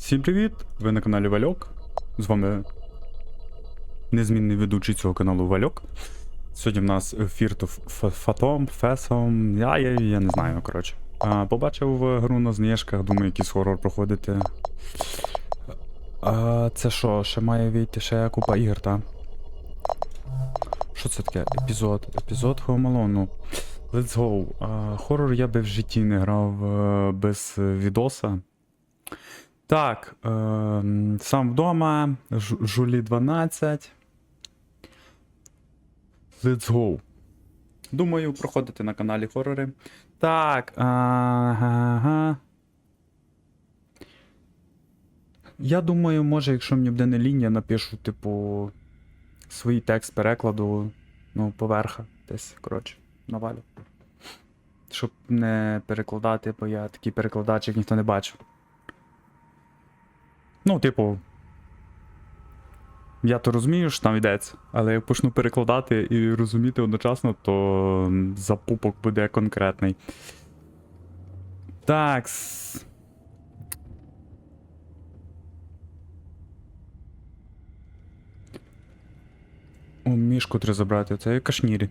Всім привіт! Ви на каналі Вальок. З вами незмінний ведучий цього каналу Вальок. Сьогодні в нас Фірто Фатом, Фесом. Я, я, я не знаю, коротше. А, побачив е, гру на знижках, думаю, якийсь хорор проходити. А, це що, ще має вийти ще купа ігор, та? Що це таке? Епізод. Епізод Home Alone. Ну, Let's go. А, хорор я би в житті не грав е, без відоса. Так, е, сам вдома, Жулі 12. Let's go. Думаю, проходити на каналі хорори. Так. Ага. Я думаю, може, якщо мені буде не лінія, напишу, типу, свій текст перекладу, ну, поверха, десь, коротше, навалю. Щоб не перекладати, бо я такий перекладач, як ніхто не бачив. Ну, типу. Я то розумію, що там йдеться, але як почну перекладати і розуміти одночасно, то запупок буде конкретний. Так. О, мішку треба забрати, це кашнірі.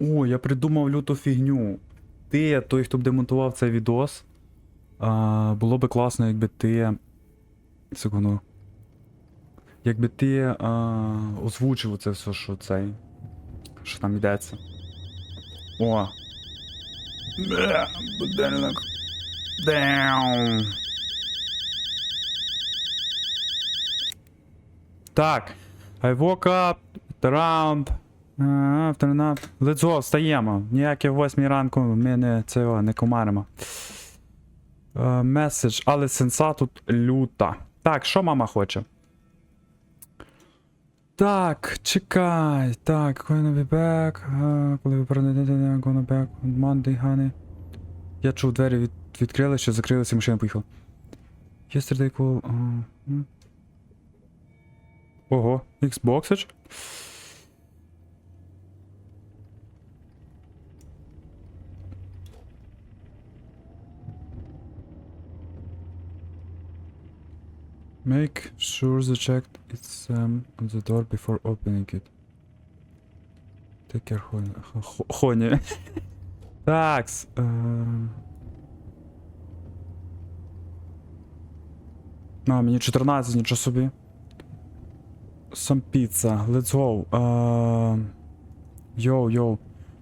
О, я придумав люту фігню. Ти, той, хто б демонтував цей відос. А, було би класно, якби ти. Секунду. Якби ти а, озвучив це все, що цей. Що там йдеться. О. Будильник. Даун. Так. I woke up around After Let's go, встаємо. Ніяке в 8 ранку ми не цього не комаримо. Е, Меседж, але сенса тут люта. Так, що мама хоче? Так, чекай. Так, gonna be back. Коли ви перейдете, gonna back on Monday, honey. Я чув, двері від, відкрили, що закрилися, машина поїхала. Yesterday call. а, м. Ого, Xbox? Make sure the check is um, on the door before opening it. Take care, Хоні. Хо- Хоні. Такс. ем. А, мені 14, нічого собі. Сам піца. Let's go. Ем. Йоу, йоу.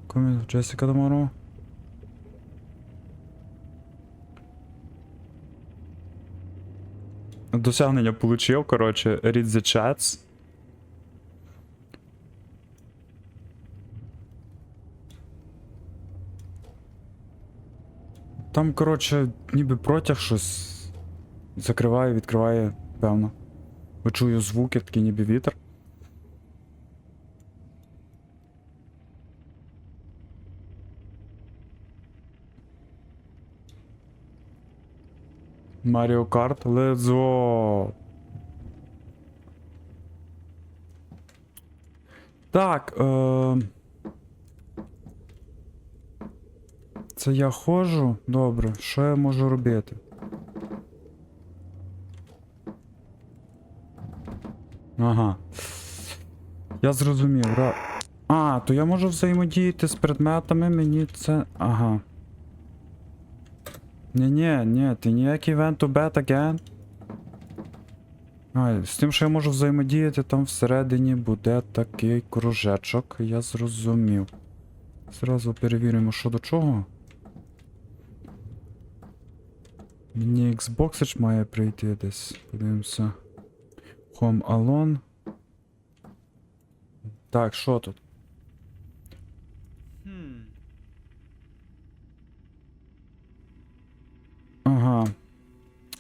Come Джесіка tomorrow. Досягнення получив, коротше, read the chats. Там, коротше, ніби протяг щось закриває, відкриває, певно. Бо чую звуки, такі ніби вітер. Mario Kart, let's go. Так, е... Це я ходжу? Добре, що я можу робити? Ага. Я зрозумів. Ра... А, то я можу взаємодіяти з предметами, мені це. Ага. Ні-ні, ні, ти ніякий event to bet again. А, з тим, що я можу взаємодіяти, там всередині буде такий кружечок, я зрозумів. Зразу перевіримо, що до чого. Мені Xbox має прийти десь. Подивимося. Home Alone. Так, що тут?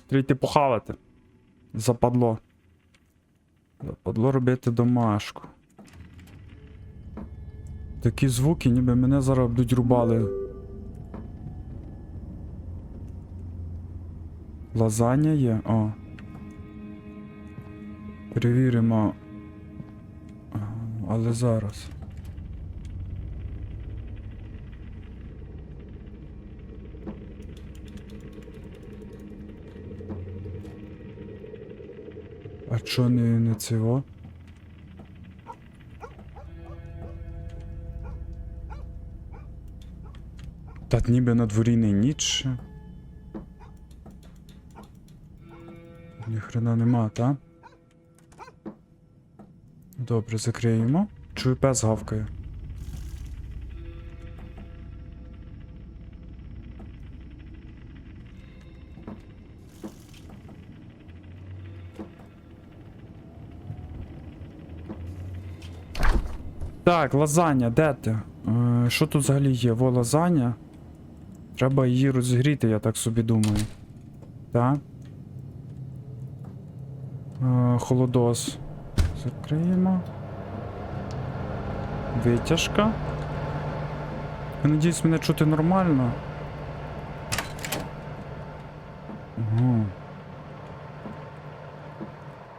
Треба йти похавати. Западло. Западло робити домашку. Такі звуки, ніби мене зараз будуть рубали. Лазання є? О. Перевіримо. Але зараз. Чо не, не цього? Та ніби на дворі не ніч. Ніхрена нема, та? Добре, закриємо. Чую пес гавкає. Так, лазання, де ти? Е, що тут взагалі є? Во лазання. Треба її розігріти, я так собі думаю. Так. Е, холодос. Закриємо. Витяжка. Я надіюсь, мене чути нормально. Угу.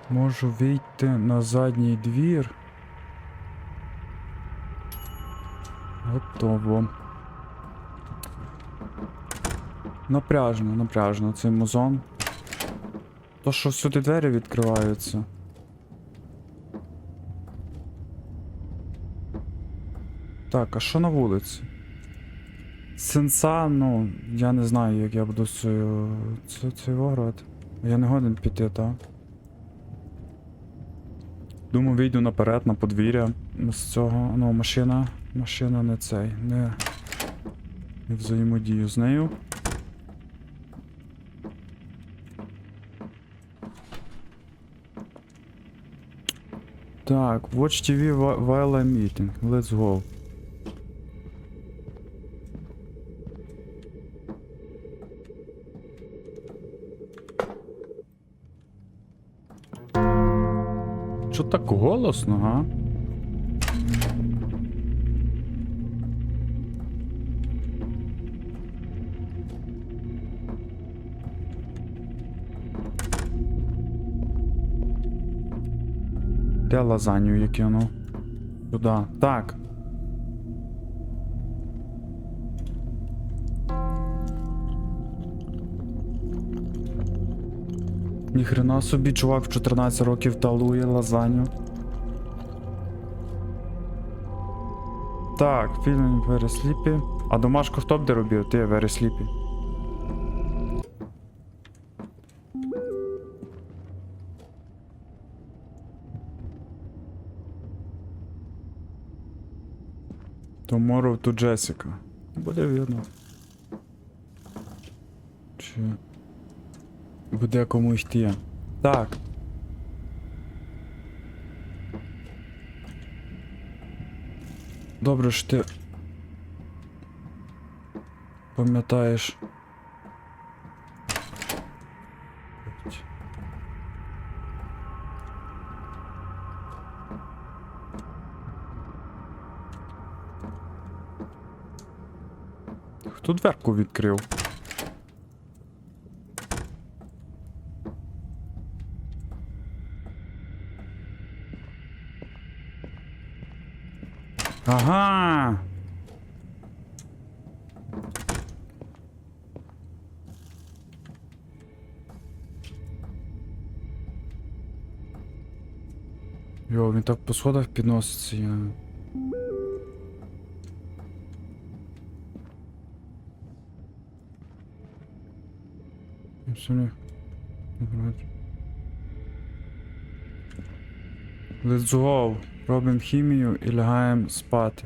Можу вийти на задній двір. Готово. Напряжно, напряжно цей музон. То, що сюди двері відкриваються. Так, а що на вулиці? Сенса, ну, я не знаю, як я буду цю, цю, цей грати. Я не годен піти, так? Думаю, вийду наперед на подвір'я з цього. Ну, машина. Машина не цей. Не, не взаємодію з нею. Так, Watch TV whi- while I'm eating. Let's go. Що так голосно, га? Де лазанью я кину? Сюда. Так. Ніхрена собі, чувак в 14 років талує лазанью. Так, фільм Sleepy. А домашку хто б де робив? Ти Very Tomorrow to Jessica. Буде вірно. Чи. Буде кому йти. Так. Добре, що ти. Пам'ятаєш. Хто дверку відкрив? Ага. Йо, він так по сходах підноситься. Absolutely. Let's go. Робимо хімію і лягаємо спати.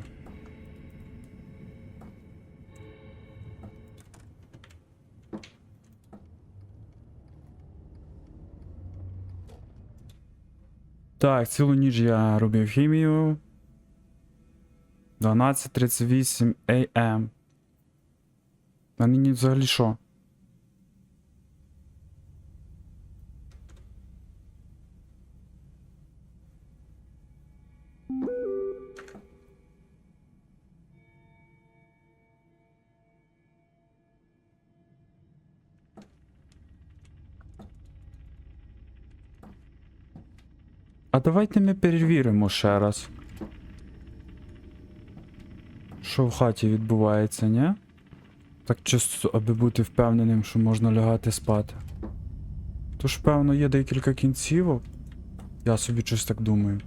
Так, цілу ніч я робив хімію. 12.38 AM. А нині взагалі що? А давайте ми перевіримо ще раз. Що в хаті відбувається, ні? Так чисто, аби бути впевненим, що можна лягати спати. Тож, певно, є декілька кінцівок. Я собі щось так думаю.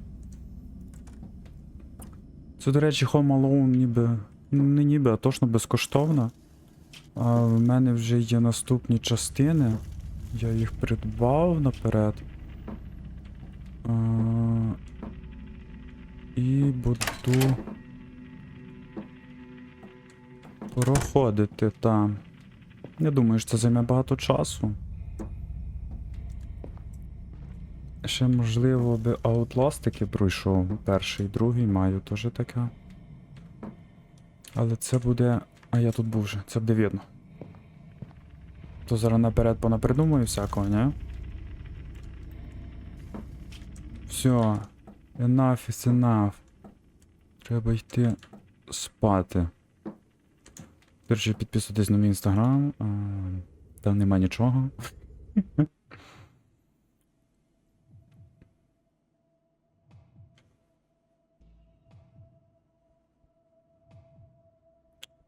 Це, до речі, Home Alone ніби. Не ніби, а точно безкоштовно. А в мене вже є наступні частини. Я їх придбав наперед. А, і буду проходити там. Я думаю, що це займе багато часу. Ще, можливо, би Outlast пройшов. Перший, другий маю теж таке. Але це буде. А я тут був вже, це буде видно. То зараз наперед понапридумаю всякого, не? Все. Enough is enough. Треба йти спати. Речі, підписуйтесь на мій інстаграм. Там нема нічого.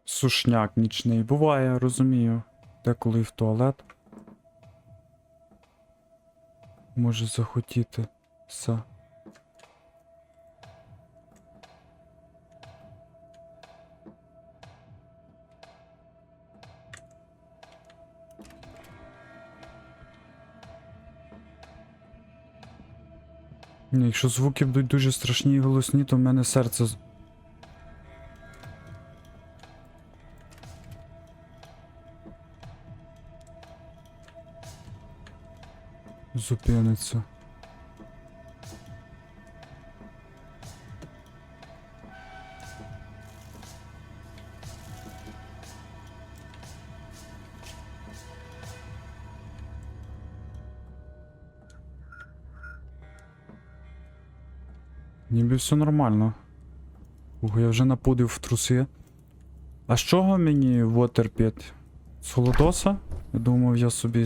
Сушняк нічний. Буває, розумію. Деколи в туалет. Може захотіти. Все. Ні, Якщо звуки будуть дуже страшні і голосні, то в мене серце. Зупиниться. Ніби все нормально. Ого, я вже напудив в труси. А з чого мені вотерпіт? З холодоса? Я думав, я собі.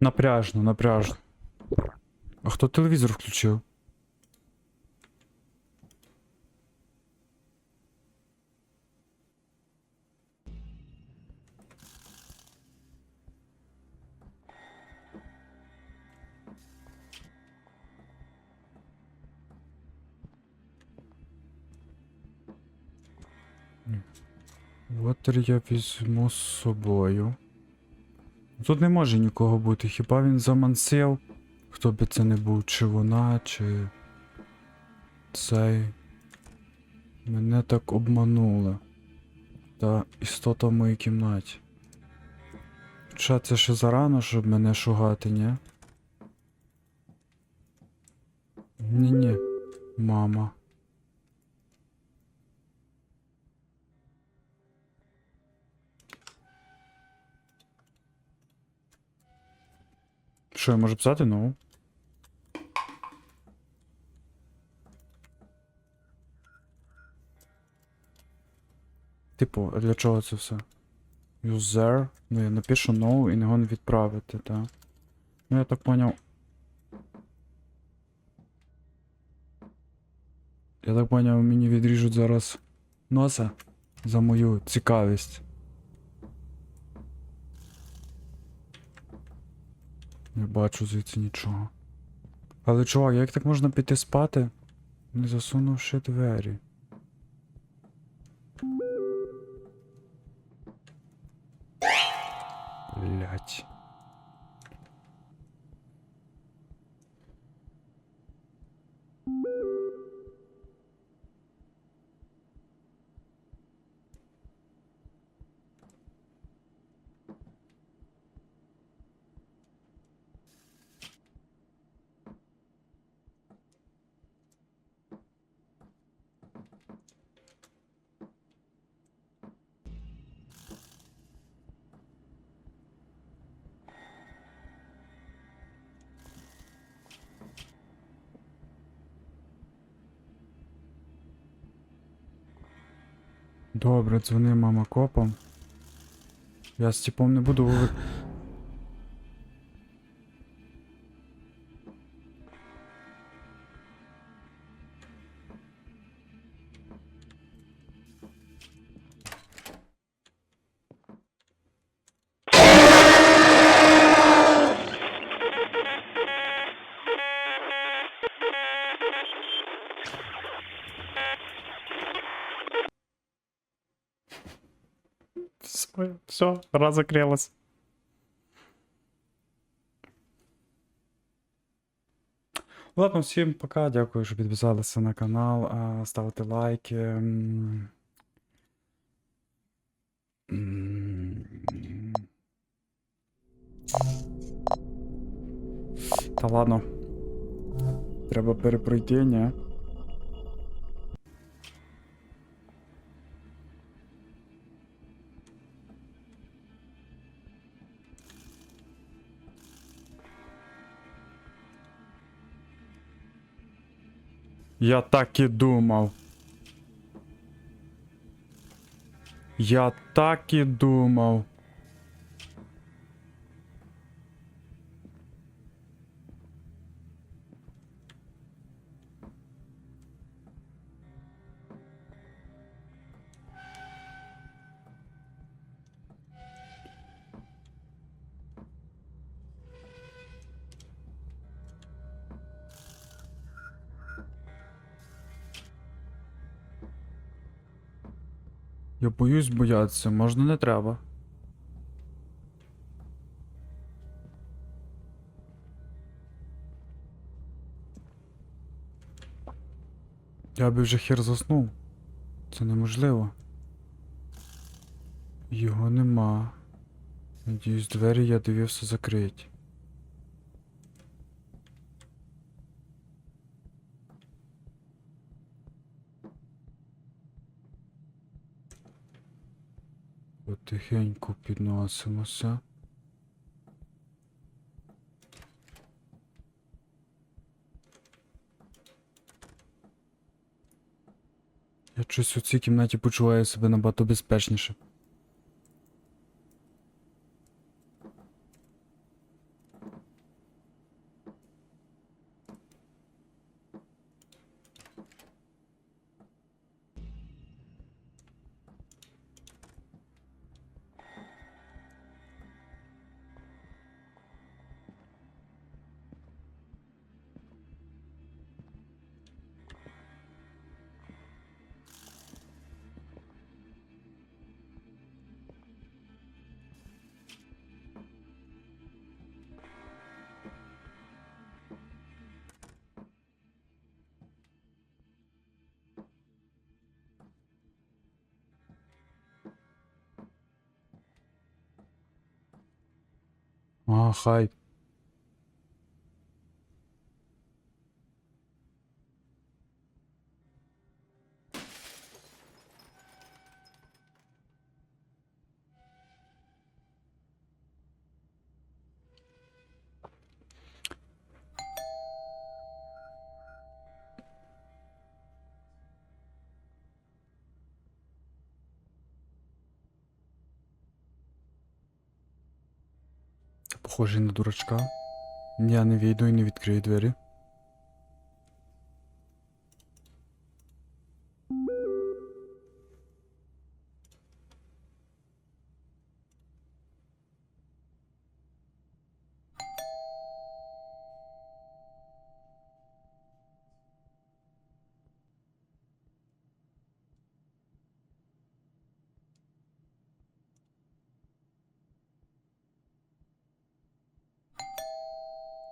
Напряжно, напряжно. А хто телевізор включив? Вотер я візьму з собою. Тут не може нікого бути, хіба він замансив? Хто би це не був, чи вона, чи цей. Мене так обманули. Та істота в моїй кімнаті. Хоча це ще зарано, щоб мене шугати, ні? Ні-ні, мама. Що, я можу писати? Ну. Типу, для чого це все? User. Ну я напишу no і не гон відправити, так. Ну я так поняв. Я так поняв, мені відріжуть зараз носа за мою цікавість. Не бачу звідси нічого. Але чувак, як так можна піти спати, не засунувши двері? Блять. Добре, дзвони мама копам. Я з типом не буду Все, разогрелась. Ладно, всім пока. Дякую, що підписалися на канал. Ставте лайки. Та ладно. Треба перепройти, ні? Я так і думав. Я так і думав. Я боюсь боятися, можна не треба. Я би вже хер заснув. Це неможливо. Його нема. Надіюсь, двері я дивився закриті. Потихеньку підносимося. Я щось у цій кімнаті почуваю себе набагато безпечніше. А, хай. Похожий на дурачка. Я не вийду і не відкрию двері.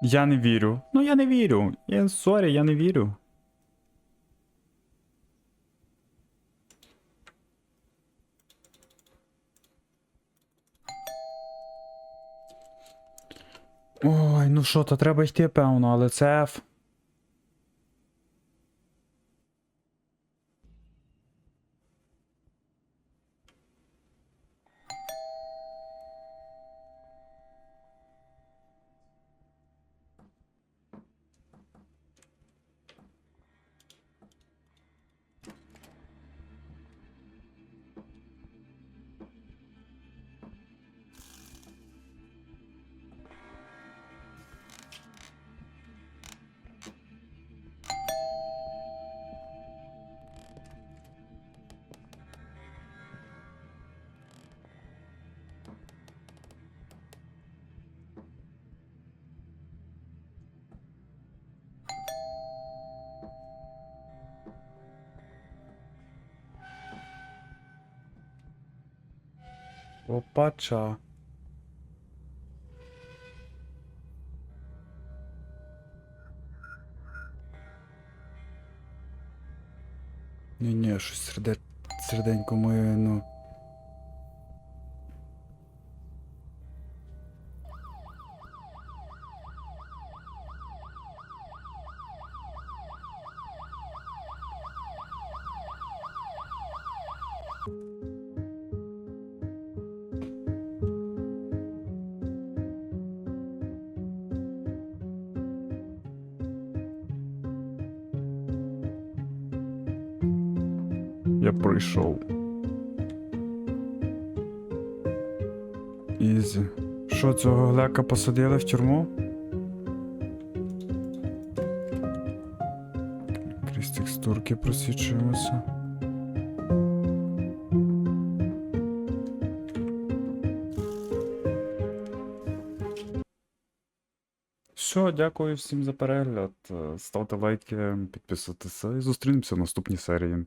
Я не вірю. Ну я не вірю. Я сорі, я не вірю. Ой, ну що, то треба йти, певно, але це. łopacza Я пройшов. Ізі. Що, цього глека посадили в тюрму? Крізь текстурки просвічуємося. Все, дякую всім за перегляд. Ставте лайки, підписуйтеся і зустрінемося в наступній серії.